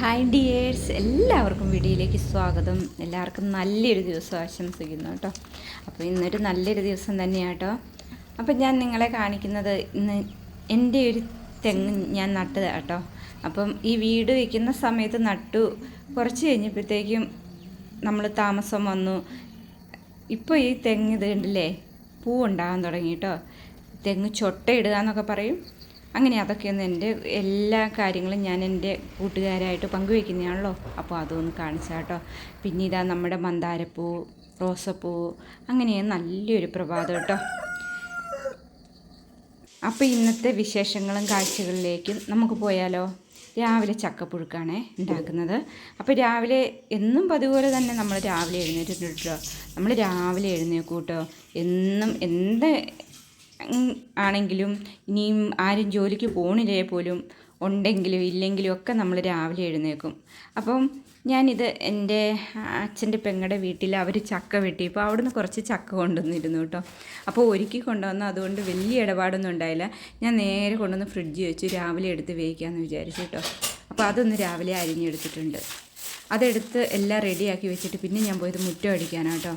Hi dears എല്ലാവർക്കും വീഡിയോയിലേക്ക് സ്വാഗതം. എല്ലാവർക്കും നല്ലൊരു ദിവസം ആശംസിക്കുന്നു കേട്ടോ. അപ്പോൾ ഇന്നൊരു നല്ലൊരു ദിവസം തന്നെയാണ് കേട്ടോ. അപ്പോൾ ഞാൻ നിങ്ങളെ കാണിക്കുന്നത് ഇന്ന് എന്റെ ഒരു തെങ്ങ് ഞാൻ നട്ടത് കേട്ടോ. അപ്പം ഈ വീട് വയ്ക്കുന്ന സമയത്ത് നട്ടു. കുറച്ച് കഴിഞ്ഞപ്പോഴത്തേക്കും നമ്മൾ താമസം വന്നു. ഇപ്പോൾ ഈ തെങ്ങ് ഇത് കണ്ടില്ലേ? പൂ ഉണ്ടാകാൻ തുടങ്ങി കേട്ടോ. തെങ്ങ് ചൊട്ടയിടുക എന്നൊക്കെ പറയും. അങ്ങനെ അതൊക്കെയൊന്ന് എന്റെ എല്ലാ കാര്യങ്ങളും ഞാൻ എന്റെ കൂട്ടുകാരായിട്ട് പങ്കുവയ്ക്കുന്നതാണല്ലോ അപ്പോൾ അതൊന്ന് കാണിച്ചാൽ കേട്ടോ. പിന്നെ ഇതാ നമ്മുടെ മന്ദാരപ്പൂ റോസപ്പൂ അങ്ങനെ നല്ലൊരു പ്രഭാതം കേട്ടോ. അപ്പോൾ ഇന്നത്തെ വിശേഷങ്ങളും കാഴ്ചകളിലേക്കും നമുക്ക് പോയാലോ? രാവിലെ ചക്കപ്പുഴുക്കാണ് ഉണ്ടാക്കുന്നത്. അപ്പോൾ രാവിലെ എന്നും പതുപോലെ തന്നെ നമ്മൾ രാവിലെ എഴുന്നേറ്റിട്ടുണ്ട് നമ്മൾ രാവിലെ എഴുന്നേക്കൂട്ടോ കേട്ടോ. എന്നും എന്ത് ആണെങ്കിലും ഇനിയും ആരും ജോലിക്ക് പോണില്ലേ പോലും ഉണ്ടെങ്കിലും ഇല്ലെങ്കിലും ഒക്കെ നമ്മൾ രാവിലെ എഴുന്നേക്കും അപ്പം ഞാനിത് എന്റെ അച്ഛന്റെ പെങ്ങളുടെ വീട്ടിൽ അവർ ചക്ക വെട്ടി. വെട്ടിയപ്പോൾ അവിടുന്ന് കുറച്ച് ചക്ക കൊണ്ടുവന്നിരുന്നു കേട്ടോ. അപ്പോൾ ഒരുക്കി കൊണ്ടുവന്ന്. അതുകൊണ്ട് വലിയ ഇടപാടൊന്നും ഉണ്ടായില്ല. ഞാൻ നേരെ കൊണ്ടുവന്ന് ഫ്രിഡ്ജ് വെച്ച്. രാവിലെ എടുത്ത് വേവിക്കാമെന്ന് വിചാരിച്ചു കേട്ടോ. അപ്പോൾ അതൊന്ന് രാവിലെ അരിഞ്ഞെടുത്തിട്ടുണ്ട്. അതെടുത്ത് എല്ലാം റെഡിയാക്കി വെച്ചിട്ട് പിന്നെ ഞാൻ പോയത് മുറ്റം അടിക്കാനാണ് കേട്ടോ.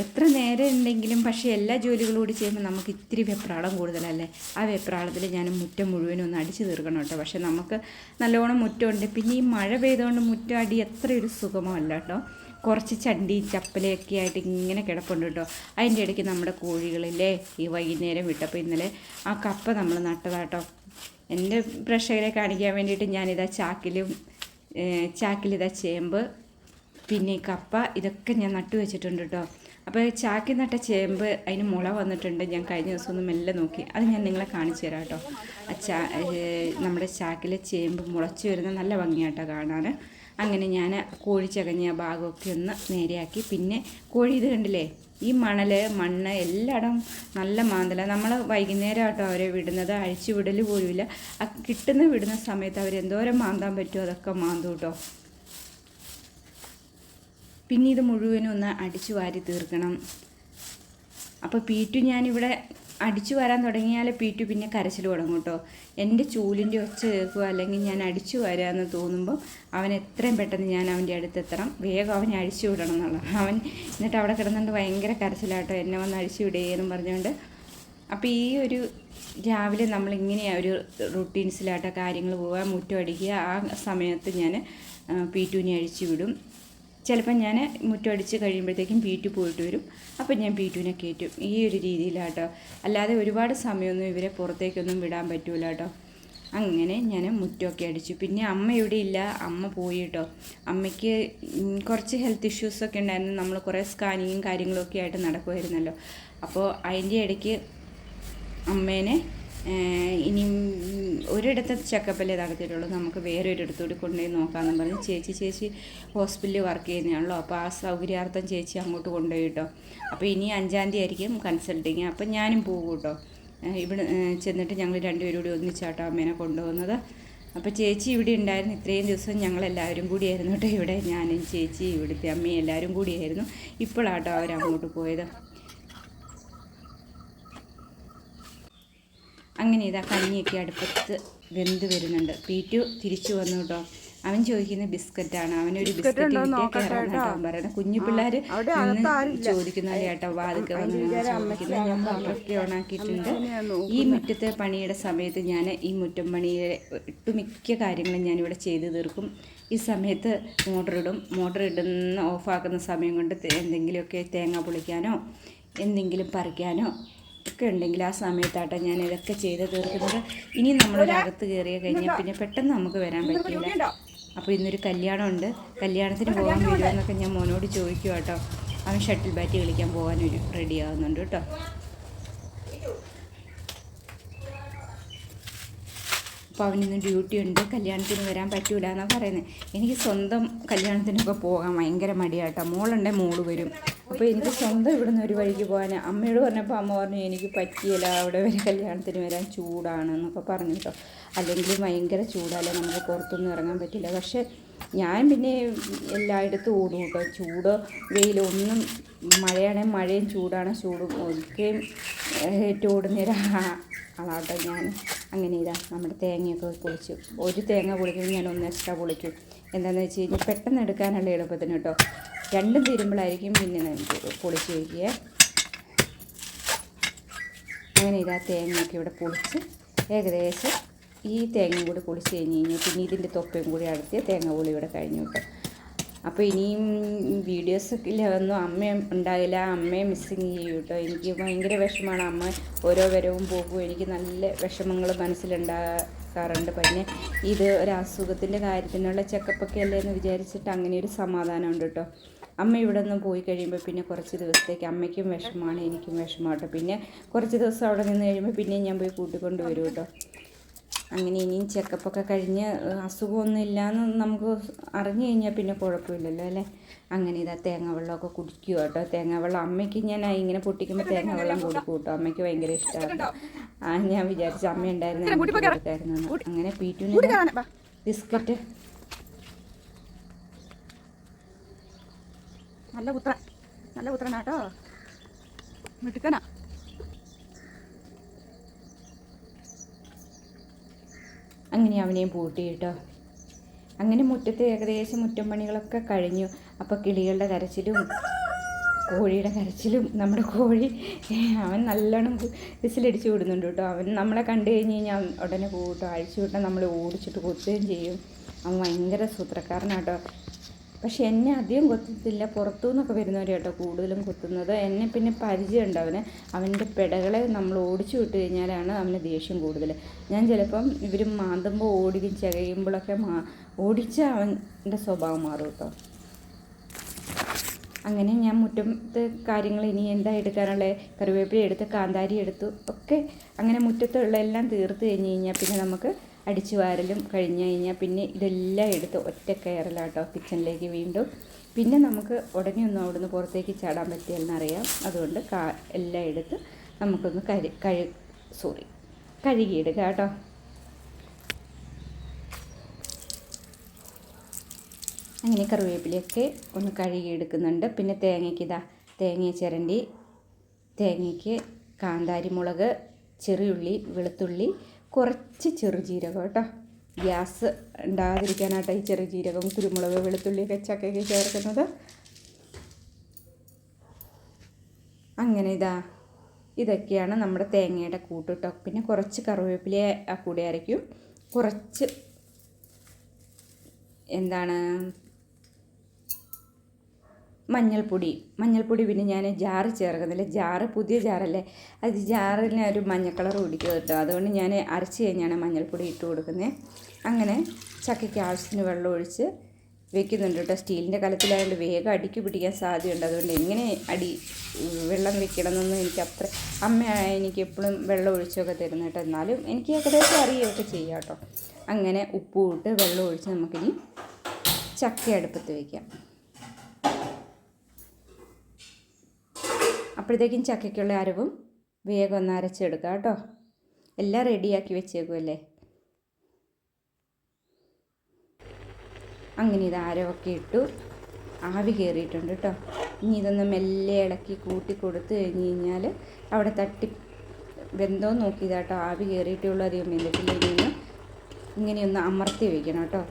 എത്ര നേരം ഉണ്ടെങ്കിലും പക്ഷേ എല്ലാ ജോലികളും കൂടി ചെയ്യുമ്പോൾ നമുക്ക് ഇത്തിരി വെപ്രാളം കൂടുതലല്ലേ? ആ വെപ്രാളത്തിൽ ഞാൻ മുറ്റം മുഴുവനും ഒന്ന് അടിച്ചു തീർക്കണം കേട്ടോ. പക്ഷേ നമുക്ക് നല്ലോണം മുറ്റമുണ്ട്. പിന്നെ ഈ മഴ പെയ്തുകൊണ്ട് മുറ്റം അടി എത്ര ഒരു സുഖമല്ല കേട്ടോ. കുറച്ച് ചണ്ടി ചപ്പലയൊക്കെ ആയിട്ട് ഇങ്ങനെ കിടപ്പുണ്ട് കേട്ടോ. അതിന്റെ ഇടയ്ക്ക് നമ്മുടെ കോഴികളില്ലേ ഈ വൈകുന്നേരം വിട്ടപ്പോൾ ഇന്നലെ ആ കപ്പ നമ്മൾ നട്ടതാട്ടോ എന്റെ പ്രേക്ഷകരെ കാണിക്കാൻ വേണ്ടിയിട്ട് ഞാനിതാ ചാക്കിലും ചാക്കിലിതാ ചേമ്പ് പിന്നെ കപ്പ ഇതൊക്കെ ഞാൻ നട്ടു വെച്ചിട്ടുണ്ട് കേട്ടോ. അപ്പോൾ ചാക്കി നട്ട ചേമ്പ് അതിന് മുള വന്നിട്ടുണ്ട്. ഞാൻ കഴിഞ്ഞ ദിവസം ഒന്ന് മെല്ലെ നോക്കി. അത് ഞാൻ നിങ്ങളെ കാണിച്ചു തരാം കേട്ടോ. ആ ചാ നമ്മുടെ ചാക്കിലെ ചേമ്പ് മുളച്ചു വരുന്ന നല്ല ഭംഗിയാട്ടോ കാണാൻ. അങ്ങനെ ഞാൻ കോഴി ചകഞ്ഞ ഭാഗമൊക്കെ ഒന്ന് നേരെയാക്കി. പിന്നെ കോഴി ഇത് കണ്ടില്ലേ? ഈ മണൽ മണ്ണ് എല്ലായിടം നല്ല മാന്തല. നമ്മൾ വൈകുന്നേരം ആട്ടോ അവരെ വിടുന്നത്. അഴിച്ചു വിടൽ പോലുമില്ല. ആ കിട്ടുന്ന വിടുന്ന സമയത്ത് അവർ എന്തോരം മാന്താൻ പറ്റുമോ? അതൊക്കെ മാന്തൂട്ടോ പിന്നെ ഇത് മുഴുവനും ഒന്ന് അടിച്ചു വാരി തീർക്കണം. അപ്പോൾ പീറ്റു ഞാനിവിടെ അടിച്ചു വരാൻ തുടങ്ങിയാൽ പീറ്റു പിന്നെ കരച്ചിൽ തുടങ്ങും കേട്ടോ. എന്റെ ചൂലിന്റെ ഒച്ച കേൾക്കുക അല്ലെങ്കിൽ ഞാൻ അടിച്ചു വരാമെന്ന് തോന്നുമ്പോൾ അവൻ എത്രയും പെട്ടെന്ന് ഞാൻ അവന്റെ അടുത്ത് എത്തണം. വേഗം അവനെ അഴിച്ചു വിടണം എന്നുള്ളത് അവൻ എന്നിട്ട് അവിടെ കിടന്നുകൊണ്ട് ഭയങ്കര കരച്ചിലാട്ടോ. എന്നെ വന്ന് അഴിച്ചു വിടുകയെന്നും പറഞ്ഞുകൊണ്ട്. അപ്പോൾ ഈ ഒരു രാവിലെ നമ്മളിങ്ങനെയാണ് ഒരു റുട്ടീൻസിലാട്ടോ കാര്യങ്ങൾ പോവുക മുറ്റം അടിക്കുക ആ സമയത്ത് ഞാൻ പീറ്റുവിനെ അഴിച്ചു വിടും. ചിലപ്പോൾ ഞാൻ മുറ്റടിച്ച് കഴിയുമ്പോഴത്തേക്കും പീറ്റു പോയിട്ട് വരും. അപ്പം ഞാൻ പീറ്റുവിനെ കയറ്റും. ഈ ഒരു രീതിയിലാട്ടോ. അല്ലാതെ ഒരുപാട് സമയമൊന്നും ഇവരെ പുറത്തേക്കൊന്നും വിടാൻ പറ്റൂല കേട്ടോ. അങ്ങനെ ഞാൻ മുറ്റമൊക്കെ അടിച്ചു. പിന്നെ അമ്മ ഇവിടെ ഇല്ല. അമ്മ പോയി കേട്ടോ. അമ്മയ്ക്ക് കുറച്ച് ഹെൽത്ത് ഇഷ്യൂസൊക്കെ ഉണ്ടായിരുന്നു. നമ്മൾ കുറേ സ്കാനിങ്ങും കാര്യങ്ങളൊക്കെ ആയിട്ട് നടക്കുമായിരുന്നല്ലോ. അപ്പോൾ അതിന്റെ ഇടയ്ക്ക് അമ്മേനെ ഏഹ്, ഒരിടത്ത് ചെക്കപ്പല്ലേ നടത്തിയിട്ടുള്ളൂ. നമുക്ക് വേറെ ഒരിടത്തൂടി കൊണ്ടുപോയി നോക്കാമെന്ന് പറഞ്ഞ് ചേച്ചി ചേച്ചി ഹോസ്പിറ്റലിൽ വർക്ക് ചെയ്യുന്നതാണല്ലോ. അപ്പോൾ ആ സൗകര്യാർത്ഥം ചേച്ചി അങ്ങോട്ട് കൊണ്ടുപോയി കേട്ടോ. അപ്പോൾ ഇനി അഞ്ചാം തീയതി ആയിരിക്കും കൺസൾട്ടിങ്. അപ്പം ഞാനും പോകും കേട്ടോ. ഇവിടെ ചെന്നിട്ട് ഞങ്ങൾ രണ്ടുപേരും കൂടി ഒന്നിച്ചാട്ടോ അമ്മേനെ കൊണ്ടുപോകുന്നത്. അപ്പോൾ ചേച്ചി ഇവിടെ ഉണ്ടായിരുന്നു. ഇത്രയും ദിവസം ഞങ്ങളെല്ലാവരും കൂടിയായിരുന്നു കേട്ടോ ഇവിടെ. ഞാനും ചേച്ചി ഇവിടുത്തെ അമ്മയും എല്ലാവരും കൂടിയായിരുന്നു ഇപ്പോഴാട്ടോ അവരങ്ങോട്ട് പോയത്. അങ്ങനെ ഇതാ കഞ്ഞിയൊക്കെ അടുപ്പത്ത് വെന്ത് വരുന്നുണ്ട്. പീറ്റു തിരിച്ചു വന്നു കേട്ടോ. അവൻ ചോദിക്കുന്ന ബിസ്ക്കറ്റാണ്. അവനൊരു ബിസ്ക്കറ്റ് കേട്ടോ. പറയുന്നത് കുഞ്ഞു പിള്ളേർ ചോദിക്കുന്ന ചേട്ടാ വാതൊക്കെ വന്ന് ചോദിക്കുന്നത് ഞാൻ പവറൊക്കെ ഓണാക്കിയിട്ടുണ്ട്. ഈ മുറ്റത്തെ പണിയുടെ സമയത്ത് ഞാൻ ഈ മുറ്റം പണിയുടെ ഒട്ടുമിക്ക കാര്യങ്ങളും ഞാനിവിടെ ചെയ്തു തീർക്കും. ഈ സമയത്ത് മോട്ടർ ഇടും. മോട്ടർ ഇടുന്ന ഓഫാക്കുന്ന സമയം കൊണ്ട് എന്തെങ്കിലുമൊക്കെ തേങ്ങ പൊളിക്കാനോ എന്തെങ്കിലും പറിക്കാനോ ഒക്കെ ഉണ്ടെങ്കിൽ ആ സമയത്താട്ടോ ഞാൻ ഇതൊക്കെ ചെയ്ത് തീർക്കുന്നത്. ഇനി നമ്മളൊരകത്ത് കയറിയ കഴിഞ്ഞാൽ പിന്നെ പെട്ടെന്ന് നമുക്ക് വരാൻ പറ്റില്ല. അപ്പോൾ ഇന്നൊരു കല്യാണം ഉണ്ട് കല്യാണത്തിന് പോകാൻ വരുമോ എന്നൊക്കെ ഞാൻ മോനോട് ചോദിക്കും കേട്ടോ അവൻ ഷട്ടിൽ ബാറ്റ് കളിക്കാൻ പോകാനൊരു റെഡി ആവുന്നുണ്ട് കേട്ടോ. അപ്പോൾ അവനിന്ന് ഡ്യൂട്ടി ഉണ്ട്. കല്യാണത്തിന് വരാൻ പറ്റൂല എന്നാണ് പറയുന്നത് എനിക്ക് സ്വന്തം കല്യാണത്തിനൊക്കെ പോകാൻ ഭയങ്കര മടിയാട്ടോ മോളുണ്ടെ മോൾ വരും. അപ്പോൾ എനിക്ക് സ്വന്തം ഇവിടുന്ന് ഒരു വഴിക്ക് പോകാൻ അമ്മയോട് പറഞ്ഞപ്പോൾ അമ്മ പറഞ്ഞു എനിക്ക് പറ്റിയില്ല അവിടെ വരെ കല്യാണത്തിന് വരാൻ ചൂടാണ് എന്നൊക്കെ പറഞ്ഞു കേട്ടോ അല്ലെങ്കിൽ ഭയങ്കര ചൂടല്ലേ നമുക്ക് പുറത്തൊന്നും ഇറങ്ങാൻ പറ്റില്ല. പക്ഷേ ഞാൻ പിന്നെ എല്ലായിടത്തും ഓടും കേട്ടോ ചൂട് വെയിലൊന്നും മഴയാണെങ്കിൽ മഴയും ചൂടാണ്. ചൂടും ഒക്കെയും ഏറ്റവും ഓടുന്നൊരു ആളാട്ടോ ഞാൻ അങ്ങനെ ഇതാ നമ്മുടെ തേങ്ങയൊക്കെ പൊളിച്ചു ഒരു തേങ്ങ പൊളിക്കുമ്പോൾ ഞാൻ ഒന്ന് എക്സ്ട്രാ പൊളിക്കും എന്താണെന്ന് വെച്ച് കഴിഞ്ഞാൽ പെട്ടെന്ന് എടുക്കാനുള്ള എളുപ്പത്തിന് കേട്ടോ. രണ്ടും തീരുമ്പോഴായിരിക്കും പിന്നെ പൊളിച്ച് വയ്ക്കുക അങ്ങനെ ഇതാ തേങ്ങയൊക്കെ ഇവിടെ പൊളിച്ച് ഏകദേശം ഈ തേങ്ങയും കൂടി പൊളിച്ച് കഴിഞ്ഞ് കഴിഞ്ഞാൽ പിന്നെ ഇതിന്റെ തൊപ്പയും കൂടി അടുത്ത് തേങ്ങ പൊളി ഇവിടെ കഴിഞ്ഞു കേട്ടോ. അപ്പോൾ ഇനിയും വീഡിയോസൊക്കെ ഒന്നും അമ്മ ഉണ്ടാകില്ല അമ്മയെ മിസ്സിങ് ചെയ്യും കേട്ടോ എനിക്ക് ഭയങ്കര വിഷമമാണ്. അമ്മ ഓരോ വരവും പോകും. എനിക്ക് നല്ല വിഷമങ്ങൾ മനസ്സിലുണ്ടാകാറുണ്ട്. പിന്നെ ഇത് ഒരു അസുഖത്തിന്റെ കാര്യത്തിനുള്ള ചെക്കപ്പൊക്കെ അല്ലേ എന്ന് വിചാരിച്ചിട്ട് അങ്ങനെ ഒരു സമാധാനമുണ്ട് കേട്ടോ. അമ്മ ഇവിടെ നിന്ന് പോയി കഴിയുമ്പോൾ പിന്നെ കുറച്ച് ദിവസത്തേക്ക് അമ്മയ്ക്കും വിഷമമാണ് എനിക്കും വിഷമമാട്ടോ പിന്നെ കുറച്ച് ദിവസം അവിടെ നിന്ന് കഴിയുമ്പോൾ പിന്നെയും ഞാൻ പോയി കൂട്ടിക്കൊണ്ട് വരും കേട്ടോ. അങ്ങനെ ഇനിയും ചെക്കപ്പൊക്കെ കഴിഞ്ഞ് അസുഖമൊന്നും എന്ന് നമുക്ക് അറിഞ്ഞു കഴിഞ്ഞാൽ പിന്നെ കുഴപ്പമില്ലല്ലോ അല്ലേ? അങ്ങനെ ഇതാ തേങ്ങ വെള്ളമൊക്കെ കുടിക്കുക കേട്ടോ. തേങ്ങ വെള്ളം അമ്മയ്ക്ക് ഞാൻ ഇങ്ങനെ പൊട്ടിക്കുമ്പോൾ തേങ്ങ വെള്ളം കൊടുക്കും കേട്ടോ. അമ്മയ്ക്ക് ഭയങ്കര ഇഷ്ടമാണ് ആ ഞാൻ വിചാരിച്ചു അമ്മ ഉണ്ടായിരുന്നു കൊടുത്തായിരുന്നു അങ്ങനെ പീറ്റുവിന് ബിസ്ക്കറ്റ്. നല്ല പുത്രൻ നല്ല പുത്രനാട്ടോ മിടുക്കനാ. അങ്ങനെ അവനെയും പൂട്ടി കേട്ടോ. അങ്ങനെ മുറ്റത്ത് ഏകദേശം മുറ്റം പണികളൊക്കെ കഴിഞ്ഞു. അപ്പോൾ കിളികളുടെ കരച്ചിലും കോഴിയുടെ കരച്ചിലും നമ്മുടെ കോഴി അവൻ നല്ലോണം വിസിലടിച്ച് വിടുന്നുണ്ട് കേട്ടോ. അവൻ നമ്മളെ കണ്ടു കഴിഞ്ഞ് കഴിഞ്ഞാൽ ഉടനെ കേട്ടോ. അഴിച്ചു വിട്ടാൽ നമ്മൾ ഓടിച്ചിട്ട് കൊത്തുകയും ചെയ്യും. അവൻ ഭയങ്കര സൂത്രക്കാരനാട്ടോ പക്ഷെ എന്നെ അധികം കൊത്തത്തില്ല പുറത്തു നിന്നൊക്കെ വരുന്നവർ കേട്ടോ കൂടുതലും കൊത്തുന്നത്. എന്നെ പിന്നെ പരിചയമുണ്ട് അവന്. അവന്റെ പെടകളെ നമ്മൾ ഓടിച്ചു വിട്ട് കഴിഞ്ഞാലാണ് അവന് ദേഷ്യം കൂടുതൽ. ഞാൻ ചിലപ്പം ഇവർ മാന്തുമ്പോൾ ഓടുകയും ചകയുമ്പോഴൊക്കെ മാ ഓടിച്ച അവന്റെ സ്വഭാവം മാറും കേട്ടോ. അങ്ങനെ ഞാൻ മുറ്റത്തെ കാര്യങ്ങൾ ഇനി എന്താ എടുക്കാനുള്ള? കറിവേപ്പില എടുത്ത് കാന്താരി എടുത്തു ഒക്കെ അങ്ങനെ മുറ്റത്തുള്ള എല്ലാം തീർത്ത് കഴിഞ്ഞ് കഴിഞ്ഞാൽ പിന്നെ നമുക്ക് അടിച്ചു വാരലും കഴിഞ്ഞ് കഴിഞ്ഞാൽ പിന്നെ ഇതെല്ലാം എടുത്ത് ഒറ്റ കയറലാട്ടോ കിച്ചണിലേക്ക് വീണ്ടും. പിന്നെ നമുക്ക് ഉടനെ ഒന്നും അവിടുന്ന് പുറത്തേക്ക് ചാടാൻ പറ്റിയെന്നറിയാം. അതുകൊണ്ട് കാ എല്ലാം എടുത്ത് നമുക്കൊന്ന് കരി കഴു സോറി കഴുകിയെടുക്കാം കേട്ടോ. അങ്ങനെ കറിവേപ്പിലയൊക്കെ ഒന്ന് കഴുകിയെടുക്കുന്നുണ്ട്. പിന്നെ തേങ്ങയ്ക്ക് ഇതാ തേങ്ങ ചിരണ്ടി തേങ്ങയ്ക്ക് കാന്താരി മുളക് ചെറിയുള്ളി വെളുത്തുള്ളി കുറച്ച് ചെറുജീരകം കേട്ടോ. ഗ്യാസ് ഉണ്ടാകാതിരിക്കാനായിട്ട് ഈ ചെറുജീരകം കുരുമുളക് വെളുത്തുള്ളിയൊക്കെ ചക്കയൊക്കെ ചേർക്കുന്നത്. അങ്ങനെ ഇതാ ഇതൊക്കെയാണ് നമ്മുടെ തേങ്ങയുടെ കൂട്ടിട്ടോ പിന്നെ കുറച്ച് കറിവേപ്പില കൂടെ അരയ്ക്കും. കുറച്ച് എന്താണ് മഞ്ഞൾപ്പൊടി. മഞ്ഞൾപ്പൊടി പിന്നെ ഞാൻ ജാറ് ചേർക്കുന്നില്ല. ജാറ് പുതിയ ജാറല്ലേ? അത് ജാറിന് ഒരു മഞ്ഞ കളർ പിടിക്കും കേട്ടോ. അതുകൊണ്ട് ഞാൻ അരച്ച് കഴിഞ്ഞാണ് മഞ്ഞൾപ്പൊടി ഇട്ട് കൊടുക്കുന്നത് അങ്ങനെ ചക്കയ്ക്ക് ആവശ്യത്തിന് വെള്ളം ഒഴിച്ച് വെക്കുന്നുണ്ട് കേട്ടോ. സ്റ്റീലിന്റെ കലത്തിലായതുകൊണ്ട് വേഗം അടിക്ക് പിടിക്കാൻ സാധ്യതയുണ്ട്. അതുകൊണ്ട് എങ്ങനെ അടി വെള്ളം വെക്കണമെന്നൊന്നും എനിക്ക് അത്ര അമ്മ എനിക്ക് എപ്പോഴും വെള്ളം ഒഴിച്ചൊക്കെ തരുന്നു കേട്ടോ. എന്നാലും എനിക്ക് ഏകദേശം അറിയുകയൊക്കെ ചെയ്യാം കേട്ടോ. അങ്ങനെ ഉപ്പ് ഇട്ട് വെള്ളം ഒഴിച്ച് നമുക്കിനി ചക്ക അടുപ്പത്ത് വയ്ക്കാം അപ്പോഴത്തേക്കും ചക്കയ്ക്കുള്ള അരവും വേഗം ഒന്ന് അരച്ചെടുക്കാം കേട്ടോ. എല്ലാം റെഡിയാക്കി വെച്ചേക്കുമല്ലേ അങ്ങനെ ഇത് അരവൊക്കെ ഇട്ടു. ആവി കയറിയിട്ടുണ്ട് കേട്ടോ. ഇനി ഇതൊന്ന് മെല്ലെ ഇളക്കി കൂട്ടി കൊടുത്തു കഴിഞ്ഞ് കഴിഞ്ഞാൽ അവിടെ തട്ടി വെന്തോ നോക്കിയതാട്ടോ ആവി കയറിയിട്ടുള്ള അധികം ഇനി ഇങ്ങനെയൊന്ന് അമർത്തി വയ്ക്കണം കേട്ടോ.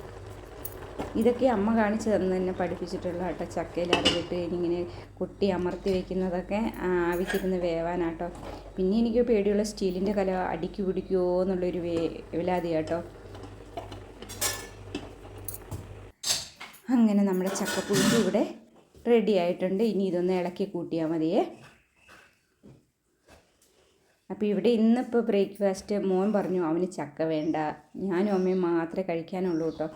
ഇതൊക്കെ അമ്മ കാണിച്ചു തന്നു തന്നെ പഠിപ്പിച്ചിട്ടുള്ള കേട്ടോ. ചക്കയിൽ അറിവിട്ട് ഇങ്ങനെ കുട്ടി അമർത്തി വെക്കുന്നതൊക്കെ ആവിക്കിരുന്ന് വേവാനാട്ടോ. പിന്നെ എനിക്ക് പേടിയുള്ള സ്റ്റീലിന്റെ കല അടിക്ക് പിടിക്കുമോ എന്നുള്ളൊരു വേ വിലാതി കേട്ടോ. അങ്ങനെ നമ്മുടെ ചക്കപ്പുഴുക്ക് ഇവിടെ റെഡി ആയിട്ടുണ്ട്. ഇനി ഇതൊന്ന് ഇളക്കി കൂട്ടിയാൽ മതിയേ. അപ്പോൾ ഇവിടെ ഇന്നിപ്പോൾ ബ്രേക്ക്ഫാസ്റ്റ് മോൻ പറഞ്ഞു അവന് ചക്ക വേണ്ട. ഞാനും അമ്മയും മാത്രമേ കഴിക്കാനുള്ളൂ കേട്ടോ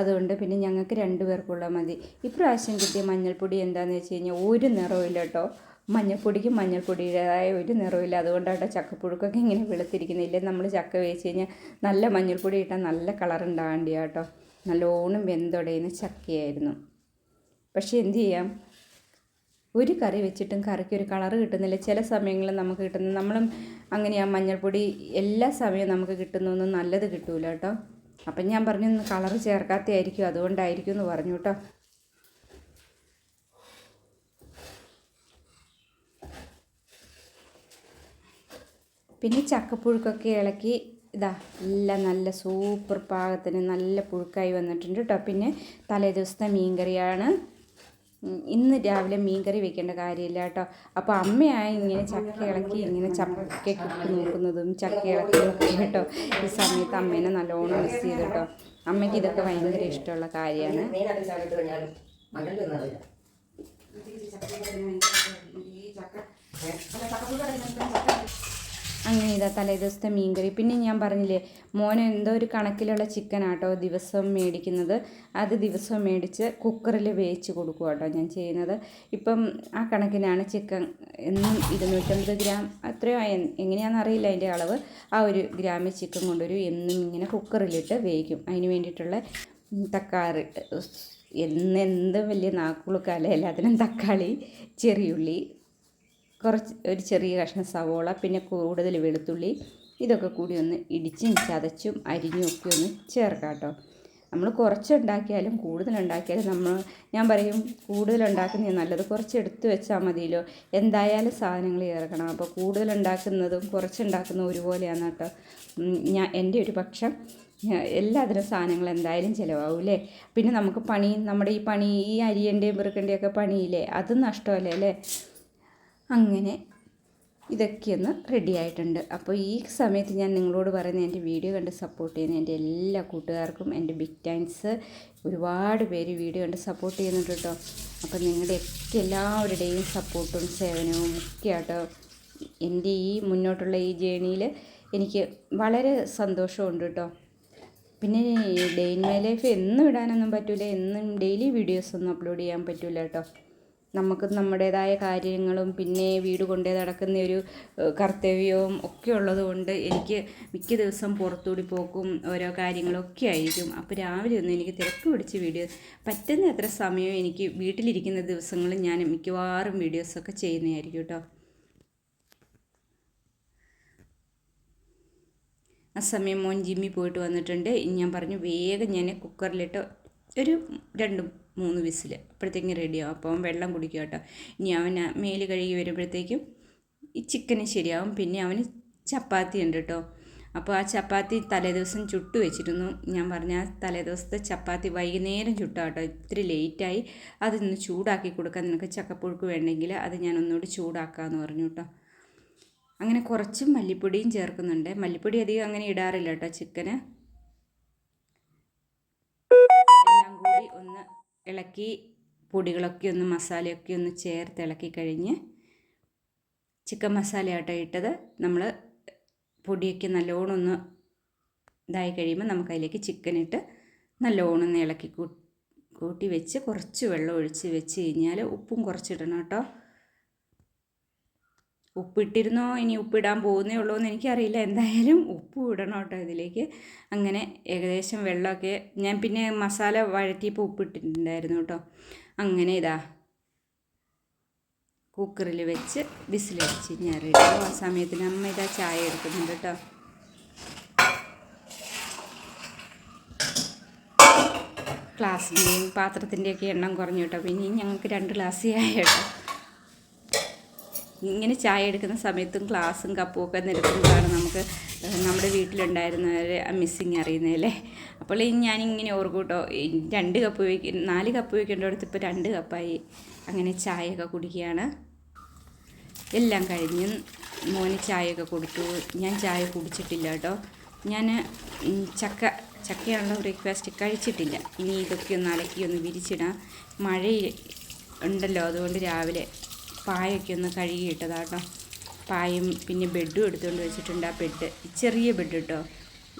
അതുകൊണ്ട് പിന്നെ ഞങ്ങൾക്ക് രണ്ട് പേർക്കുള്ള മതി. ഇപ്രാവശ്യം കിട്ടിയ മഞ്ഞൾപ്പൊടി എന്താണെന്ന് വെച്ച് കഴിഞ്ഞാൽ ഒരു നിറവില്ല കേട്ടോ മഞ്ഞൾപ്പൊടിക്ക് മഞ്ഞൾപ്പൊടിയുടേതായ ഒരു നിറവില്ല അതുകൊണ്ടാണ് ചക്കപ്പുഴുക്കൊക്കെ ഇങ്ങനെ വെളുത്തിരിക്കുന്നില്ല? നമ്മൾ ചക്ക വേച്ച് കഴിഞ്ഞാൽ നല്ല മഞ്ഞൾപ്പൊടി ഇട്ടാൽ നല്ല കളർ ഉണ്ടാകേണ്ടിയ കേട്ടോ നല്ലോണം വെന്തുടയുന്ന ചക്കയായിരുന്നു. പക്ഷേ എന്തു ചെയ്യാം? ഒരു കറി വെച്ചിട്ടും കറിക്ക് ഒരു കളറ് കിട്ടുന്നില്ല. ചില സമയങ്ങളിൽ നമുക്ക് കിട്ടുന്ന നമ്മളും അങ്ങനെയാ മഞ്ഞൾപ്പൊടി എല്ലാ സമയവും നമുക്ക് കിട്ടുന്നൊന്നും നല്ലത് കിട്ടൂല കേട്ടോ. അപ്പം ഞാൻ പറഞ്ഞു കളറ് ചേർക്കാത്തതായിരിക്കും അതുകൊണ്ടായിരിക്കും എന്ന് പറഞ്ഞു കേട്ടോ. പിന്നെ ചക്കപ്പുഴുക്കൊക്കെ ഇളക്കി ഇതാ എല്ലാം നല്ല സൂപ്പർ പാകത്തിന് നല്ല പുഴുക്കായി വന്നിട്ടുണ്ട് കേട്ടോ. പിന്നെ തലേ ദിവസത്തെ മീൻകറിയാണ്. ഉം, ഇന്ന് രാവിലെ മീൻകറി വെക്കേണ്ട കാര്യമില്ല കേട്ടോ. അപ്പോൾ അമ്മയായി ഇങ്ങനെ ചക്ക ഇളക്കി ഇങ്ങനെ ചക്ക ചക്കയ്ക്ക് നോക്കുന്നതും ചക്ക ഇളക്കി കേട്ടോ. ഈ സമയത്ത് അമ്മേനെ നല്ലോണം മിസ് ചെയ്തു കേട്ടോ. അമ്മയ്ക്ക് ഇതൊക്കെ ഭയങ്കര ഇഷ്ടമുള്ള കാര്യമാണ്. മെയിനായിട്ട് അങ്ങനെ ഇതാ തലേ ദിവസത്തെ മീൻകറി. പിന്നെ ഞാൻ പറഞ്ഞില്ലേ മോന് എന്തോ ഒരു കണക്കിലുള്ള ചിക്കൻ ആട്ടോ ദിവസവും മേടിക്കുന്നത്. അത് ദിവസവും മേടിച്ച് കുക്കറിൽ വേവിച്ച് കൊടുക്കുക കേട്ടോ ഞാൻ ചെയ്യുന്നത്. ഇപ്പം ആ കണക്കിനാണ് ചിക്കൻ എന്നും ഇരുന്നൂറ്റമ്പത് ഗ്രാം അത്രയോ എങ്ങനെയാണെന്ന് അറിയില്ല അതിന്റെ അളവ്. ആ ഒരു ഗ്രാമിൽ ചിക്കൻ കൊണ്ടുവരും. എന്നും ഇങ്ങനെ കുക്കറിലിട്ട് വേവിക്കും. അതിന് വേണ്ടിയിട്ടുള്ള തക്കാറ് എന്ത് വലിയ നാക്കുളുക്കാല എല്ലാത്തിനും തക്കാളി ചെറിയുള്ളി കുറച്ച് ഒരു ചെറിയ കഷ്ണം സവോള പിന്നെ കൂടുതൽ വെളുത്തുള്ളി ഇതൊക്കെ കൂടി ഒന്ന് ഇടിച്ചും ചതച്ചും അരിഞ്ഞും ഒക്കെ ഒന്ന് ചേർക്കാം കേട്ടോ. നമ്മൾ കുറച്ചുണ്ടാക്കിയാലും കൂടുതലുണ്ടാക്കിയാലും നമ്മൾ ഞാൻ പറയും കൂടുതലുണ്ടാക്കുന്നത് നല്ലത് കുറച്ച് എടുത്തു വെച്ചാൽ മതിയല്ലോ. എന്തായാലും സാധനങ്ങൾ ചേർക്കണം. അപ്പോൾ കൂടുതലുണ്ടാക്കുന്നതും കുറച്ചുണ്ടാക്കുന്നതും ഒരുപോലെയാണ് കേട്ടോ. ഞാൻ എന്റെ ഒരു പക്ഷം എല്ലാത്തിനും സാധനങ്ങൾ എന്തായാലും ചിലവാകൂലേ പിന്നെ നമുക്ക് പണി നമ്മുടെ ഈ പണി ഈ അരിയന്റെയും ഒക്കെ പണിയില്ലേ? അതും നഷ്ടമല്ലേ അല്ലേ? അങ്ങനെ ഇതൊക്കെയൊന്ന് റെഡി ആയിട്ടുണ്ട്. അപ്പോൾ ഈ സമയത്ത് ഞാൻ നിങ്ങളോട് പറയുന്ന എന്റെ വീഡിയോ കണ്ട് സപ്പോർട്ട് ചെയ്യുന്ന എന്റെ എല്ലാ കൂട്ടുകാർക്കും എന്റെ ബിഗ് ടൈംസ് ഒരുപാട് പേര് വീഡിയോ കണ്ട് സപ്പോർട്ട് ചെയ്യുന്നുണ്ട് കേട്ടോ. അപ്പോൾ നിങ്ങളുടെ ഒക്കെ എല്ലാവരുടെയും സപ്പോർട്ടും സേവനവും ഒക്കെ ആട്ടോ എന്റെ ഈ മുന്നോട്ടുള്ള ഈ ജേണിയിൽ എനിക്ക് വളരെ സന്തോഷമുണ്ട് കേട്ടോ. പിന്നെ ഡെയിൻ മൈ ലൈഫ് എന്നും ഇടാനൊന്നും പറ്റില്ല എന്നും ഡെയിലി വീഡിയോസ് ഒന്നും അപ്ലോഡ് ചെയ്യാൻ പറ്റില്ല കേട്ടോ. നമുക്ക് നമ്മുടേതായ കാര്യങ്ങളും പിന്നെ വീട് കൊണ്ടേ നടക്കുന്ന ഒരു കർത്തവ്യവും ഒക്കെ ഉള്ളതുകൊണ്ട് എനിക്ക് മിക്ക ദിവസം പുറത്തൂടി പോക്കും ഓരോ കാര്യങ്ങളൊക്കെ ആയിരിക്കും. അപ്പോൾ രാവിലെ ഒന്നും എനിക്ക് തിരക്ക് പിടിച്ച് വീഡിയോ പറ്റുന്ന എത്ര സമയം എനിക്ക് വീട്ടിലിരിക്കുന്ന ദിവസങ്ങളിൽ ഞാൻ മിക്കവാറും വീഡിയോസൊക്കെ ചെയ്യുന്നതായിരിക്കും കേട്ടോ ആ സമയം മോൻ ജിമ്മിൽ പോയിട്ട് വന്നിട്ടുണ്ട്. ഞാൻ പറഞ്ഞു വേഗം ഞാൻ കുക്കറിലിട്ട് ഒരു രണ്ട് മൂന്ന് വിസിൽ അപ്പോഴത്തേക്കും റെഡിയാവും അവൻ വെള്ളം കുടിക്കുക കേട്ടോ. ഇനി അവൻ മേൽ കഴുകി വരുമ്പോഴത്തേക്കും ഈ ചിക്കന് ശരിയാവും. പിന്നെ അവന് ചപ്പാത്തി ഉണ്ട് കേട്ടോ. അപ്പോൾ ആ ചപ്പാത്തി തലേദിവസം ചുട്ട് വെച്ചിരുന്നു. ഞാൻ പറഞ്ഞ ആ തലേദിവസത്തെ ചപ്പാത്തി വൈകുന്നേരം ചുട്ടാ കേട്ടോ. ഇത്തിരി ലേറ്റായി അതൊന്ന് ചൂടാക്കി കൊടുക്കാൻ നിനക്ക് ചക്കപ്പുഴുക്ക് വേണ്ടെങ്കിൽ അത് ഞാൻ ഒന്നുകൂടി ചൂടാക്കാമെന്ന് പറഞ്ഞു കേട്ടോ. അങ്ങനെ കുറച്ച് മല്ലിപ്പൊടിയും ചേർക്കുന്നുണ്ട്. മല്ലിപ്പൊടി അധികം അങ്ങനെ ഇടാറില്ല കേട്ടോ ചിക്കന്. ഇളക്കി പൊടികളൊക്കെ ഒന്ന് മസാലയൊക്കെ ഒന്ന് ചേർത്ത് ഇളക്കി കഴിഞ്ഞ് ചിക്കൻ മസാല ഇട്ടത്. നമ്മൾ പൊടിയൊക്കെ നല്ലോണം ഒന്ന് ഇതായി കഴിയുമ്പോൾ നമുക്ക് അതിലേക്ക് ചിക്കൻ ഇട്ട് നല്ലോണം ഒന്ന് ഇളക്കി കൂട്ടി വെച്ച് കുറച്ച് വെള്ളം ഒഴിച്ച് വെച്ച് കഴിഞ്ഞാൽ ഉപ്പും കുറച്ചിടണം കേട്ടോ. ഉപ്പിട്ടിരുന്നോ? ഇനി ഉപ്പിടാൻ പോകുന്നേ ഉള്ളൂ എന്ന് എനിക്കറിയില്ല. എന്തായാലും ഉപ്പ് ഇടണം കേട്ടോ ഇതിലേക്ക്. അങ്ങനെ ഏകദേശം വെള്ളമൊക്കെ ഞാൻ പിന്നെ മസാല വഴറ്റിയപ്പോൾ ഉപ്പിട്ടിട്ടുണ്ടായിരുന്നു കേട്ടോ. അങ്ങനെ ഇതാ കുക്കറിൽ വെച്ച് വിസിലടിച്ച് ഞാൻ റെഡി ആ സമയത്തിന് അമ്മ ഇതാ ചായ എടുക്കുന്നുണ്ട് കേട്ടോ. ഗ്ലാസിന്റെയും പാത്രത്തിന്റെയൊക്കെ എണ്ണം കുറഞ്ഞു കേട്ടോ. പിന്നെ ഞങ്ങൾക്ക് രണ്ട് ഗ്ലാസ് ചായ കേട്ടോ ഇങ്ങനെ ചായ എടുക്കുന്ന സമയത്തും ഗ്ലാസും കപ്പും ഒക്കെ നിരത്തുമ്പോഴാണ് നമുക്ക് നമ്മുടെ വീട്ടിലുണ്ടായിരുന്നവരെ മിസ്സിങ് അറിയുന്നതല്ലേ? അപ്പോൾ ഞാനിങ്ങനെ ഓർക്കൂട്ടോ കേട്ടോ രണ്ട് കപ്പ് വയ്ക്ക നാല് കപ്പ് വയ്ക്കേണ്ടടുത്ത് ഇപ്പോൾ രണ്ട് കപ്പായി അങ്ങനെ ചായയൊക്കെ കുടിക്കുകയാണ്. എല്ലാം കഴിഞ്ഞ് മോന് ചായയൊക്കെ കൊടുത്തു. ഞാൻ ചായ കുടിച്ചിട്ടില്ല കേട്ടോ. ഞാൻ ചക്ക ചക്കയാണല്ലോ ബ്രേക്ക്ഫാസ്റ്റ് കഴിച്ചിട്ടില്ല. ഇനി ഇതൊക്കെ ഒന്ന് അലക്കി ഒന്ന് വിരിച്ചിടാം. മഴ ഉണ്ടല്ലോ അതുകൊണ്ട് രാവിലെ പായൊക്കെ ഒന്ന് കഴുകിയിട്ടതാട്ടോ പായും പിന്നെ ബെഡും എടുത്തുകൊണ്ട് വെച്ചിട്ടുണ്ട് ആ ബെഡ്. ചെറിയ ബെഡ് കേട്ടോ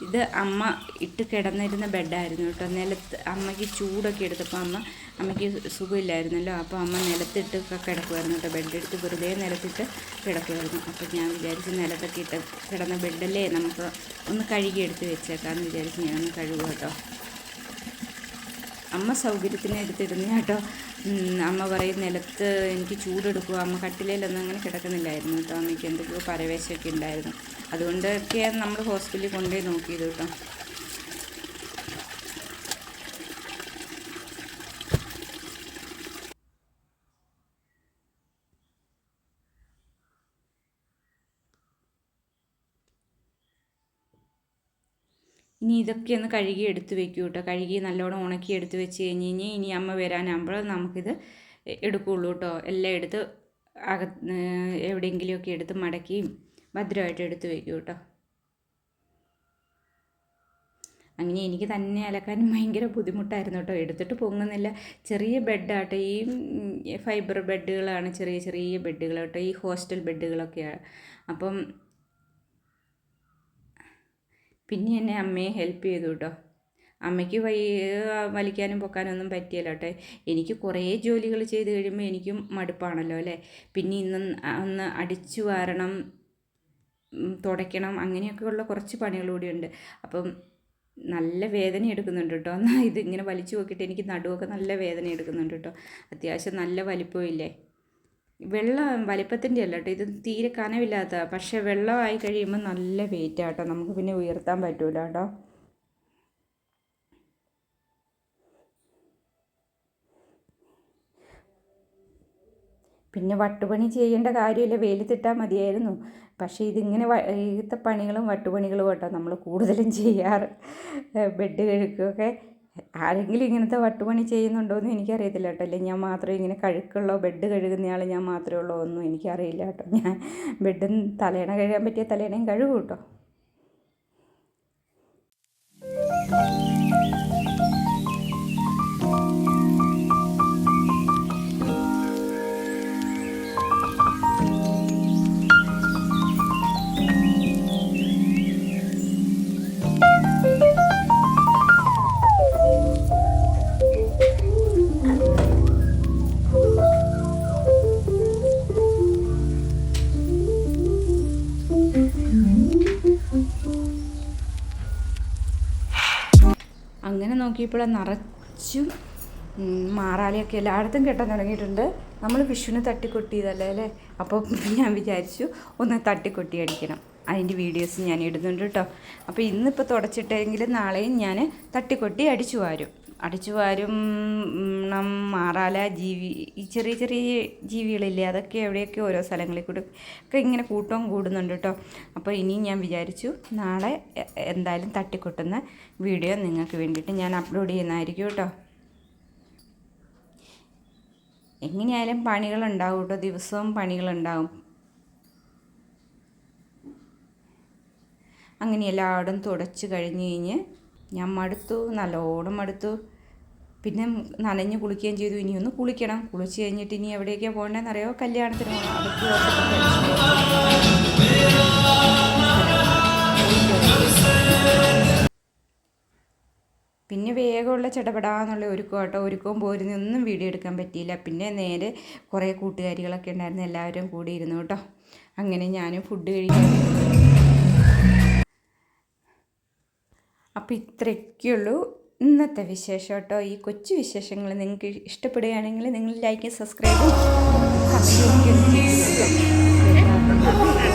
ഇത് അമ്മ ഇട്ട് കിടന്നിരുന്ന ബെഡായിരുന്നു കേട്ടോ. നിലത്ത് അമ്മയ്ക്ക് ചൂടൊക്കെ എടുത്തപ്പോൾ അമ്മ അമ്മയ്ക്ക് സുഖമില്ലായിരുന്നല്ലോ. അപ്പോൾ അമ്മ നിലത്തിട്ട് കിടക്കുമായിരുന്നു കേട്ടോ. ബെഡ് എടുത്ത് വെറുതെ നിലത്തിട്ട് കിടക്കുമായിരുന്നു അപ്പോൾ ഞാൻ വിചാരിച്ച് നിലത്തൊക്കെ ഇട്ട് കിടന്ന ബെഡല്ലേ നമുക്ക് ഒന്ന് കഴുകി എടുത്ത് വെച്ചേക്കാമെന്ന് വിചാരിച്ച് ഞാനൊന്ന് കഴുകും കേട്ടോ. അമ്മ സൗകര്യത്തിന് എടുത്തിരുന്നു കേട്ടോ. അമ്മ പറയും നിലത്ത് എനിക്ക് ചൂടെടുക്കുക. അമ്മ കട്ടിലയിലൊന്നും അങ്ങനെ കിടക്കുന്നില്ലായിരുന്നു കേട്ടോ. അമ്മയ്ക്ക് എന്തൊക്കെയോ പരവേശമൊക്കെ ഉണ്ടായിരുന്നു. അതുകൊണ്ടൊക്കെയാണ് നമ്മൾ ഹോസ്പിറ്റലിൽ കൊണ്ടുപോയി നോക്കിയത് കേട്ടോ. ഇതൊക്കെ ഒന്ന് കഴുകി എടുത്ത് വെക്കൂ കേട്ടോ കഴുകി നല്ലോണം ഉണക്കി എടുത്ത് വെച്ച് കഴിഞ്ഞ് കഴിഞ്ഞാൽ ഇനി അമ്മ വരാനാകുമ്പോൾ നമുക്കിത് എടുക്കുകയുള്ളൂ കേട്ടോ എല്ലാം എടുത്ത് അക എവിടെയെങ്കിലുമൊക്കെ എടുത്ത് മടക്കിയും ഭദ്രമായിട്ട് എടുത്ത് വെക്കൂ കേട്ടോ അങ്ങനെ എനിക്ക് തന്നെ അലക്കാൻ ഭയങ്കര ബുദ്ധിമുട്ടായിരുന്നു കേട്ടോ എടുത്തിട്ട് പൊങ്ങുന്നില്ല. ചെറിയ ബെഡാട്ടോ. ഈ ഫൈബർ ബെഡുകളാണ് ചെറിയ ചെറിയ ബെഡുകൾ കേട്ടോ ഈ ഹോസ്റ്റൽ ബെഡുകളൊക്കെയാണ് അപ്പം പിന്നെ എന്നെ അമ്മയെ ഹെൽപ്പ് ചെയ്തു കേട്ടോ അമ്മയ്ക്ക് വൈ വലിക്കാനും പൊക്കാനും ഒന്നും പറ്റിയല്ല കേട്ടോ എനിക്ക് കുറേ ജോലികൾ ചെയ്ത് കഴിയുമ്പോൾ എനിക്കും മടുപ്പാണല്ലോ അല്ലേ? പിന്നെ ഇന്ന് ഒന്ന് അടിച്ചു വാരണം തുടയ്ക്കണം അങ്ങനെയൊക്കെയുള്ള കുറച്ച് പണികൾ കൂടിയുണ്ട് അപ്പം നല്ല വേദന എടുക്കുന്നുണ്ട് കേട്ടോ എന്നാൽ ഇതിങ്ങനെ വലിച്ചു നോക്കിയിട്ട് എനിക്ക് നടുവൊക്കെ നല്ല വേദന എടുക്കുന്നുണ്ട് കേട്ടോ അത്യാവശ്യം നല്ല വലിപ്പമില്ലേ വെള്ളം വലിപ്പത്തിന്റെ അല്ല കേട്ടോ ഇത് തീരെ കനവില്ലാത്ത പക്ഷേ വെള്ളമായി കഴിയുമ്പോൾ നല്ല വെയിറ്റ് ആട്ടോ നമുക്ക് പിന്നെ ഉയർത്താൻ പറ്റൂല കേട്ടോ പിന്നെ വട്ടുപണി ചെയ്യേണ്ട കാര്യമില്ല. വെയിലത്തിട്ടാൽ മതിയായിരുന്നു. പക്ഷേ ഇതിങ്ങനെ ഇങ്ങനത്തെ പണികളും വട്ടുപണികളും കേട്ടോ നമ്മൾ കൂടുതലും ചെയ്യാറ്. ബെഡ് കഴുകുകയൊക്കെ ആരെങ്കിലും ഇങ്ങനത്തെ വട്ടുപണി ചെയ്യുന്നുണ്ടോ എന്ന് എനിക്കറിയത്തില്ല കേട്ടോ. അല്ലെങ്കിൽ ഞാൻ മാത്രമേ ഇങ്ങനെ കഴുക്കുള്ളോ ബെഡ് കഴുകുന്നയാൾ ഞാൻ മാത്രമേ ഉള്ളൂ ഒന്നും എനിക്കറിയില്ല കേട്ടോ. ഞാൻ ബെഡും തലേണ കഴുകാൻ പറ്റിയ തലേണയും കഴുകും കേട്ടോ. നോക്കിയപ്പോൾ നിറച്ചും മാറാലിയൊക്കെ എല്ലായിടത്തും കെട്ടാൻ തുടങ്ങിയിട്ടുണ്ട്. നമ്മൾ വിഷുവിന് തട്ടിക്കൊട്ടിയതല്ലേ അല്ലേ? അപ്പോൾ ഞാൻ വിചാരിച്ചു ഒന്ന് തട്ടിക്കൊട്ടി അടിക്കണം. അതിന്റെ വീഡിയോസ് ഞാൻ ഇടുന്നുണ്ട് കേട്ടോ. അപ്പോൾ ഇന്നിപ്പോൾ തുടച്ചിട്ടെങ്കിൽ നാളെയും ഞാൻ തട്ടിക്കൊട്ടി അടിച്ചു വാരും. അടിച്ചു വാരും ഉം, മാറാല ജീവി ഈ ചെറിയ ചെറിയ ജീവികളില്ലേ അതൊക്കെ എവിടെയൊക്കെ ഓരോ സ്ഥലങ്ങളിൽ കൂടെ ഒക്കെ ഇങ്ങനെ കൂട്ടവും കൂടുന്നുണ്ട് കേട്ടോ അപ്പോൾ ഇനിയും ഞാൻ വിചാരിച്ചു നാളെ എന്തായാലും തട്ടിക്കൊട്ടുന്ന വീഡിയോ നിങ്ങൾക്ക് വേണ്ടിയിട്ട് ഞാൻ അപ്ലോഡ് ചെയ്യുന്നതായിരിക്കും കേട്ടോ എങ്ങനെയായാലും പണികളുണ്ടാവും കേട്ടോ ദിവസവും പണികളുണ്ടാവും. അങ്ങനെ എല്ലായിടും തുടച്ച് കഴിഞ്ഞ് കഴിഞ്ഞ് ഞാൻ മടുത്തു നല്ലോണം മടുത്തു. പിന്നെ നനഞ്ഞ് കുളിക്കുകയും ചെയ്തു. ഇനി ഒന്ന് കുളിക്കണം. കുളിച്ച് കഴിഞ്ഞിട്ട് ഇനി എവിടേക്കാണ് പോകേണ്ടതെന്നറിയോ? കല്യാണത്തിന് പിന്നെ വേഗമുള്ള ചടപടാന്നുള്ള ഒരുക്കം കേട്ടോ. ഒരുക്കവും പോരുന്ന ഒന്നും വീഡിയോ എടുക്കാൻ പറ്റിയില്ല. പിന്നെ നേരെ കുറേ കൂട്ടുകാരികളൊക്കെ ഉണ്ടായിരുന്നു. എല്ലാവരും കൂടി ഇരുന്നു കേട്ടോ. അങ്ങനെ ഞാനും ഫുഡ് കഴിക്കാൻ അപ്പോൾ ഇത്രയൊക്കെയുള്ളൂ. ഇന്നത്തെ വിശേഷം കേട്ടോ. ഈ കൊച്ചു വിശേഷങ്ങൾ നിങ്ങൾക്ക് ഇഷ്ടപ്പെടുകയാണെങ്കിൽ നിങ്ങൾ ലൈക്കും സബ്സ്ക്രൈബും കമന്റും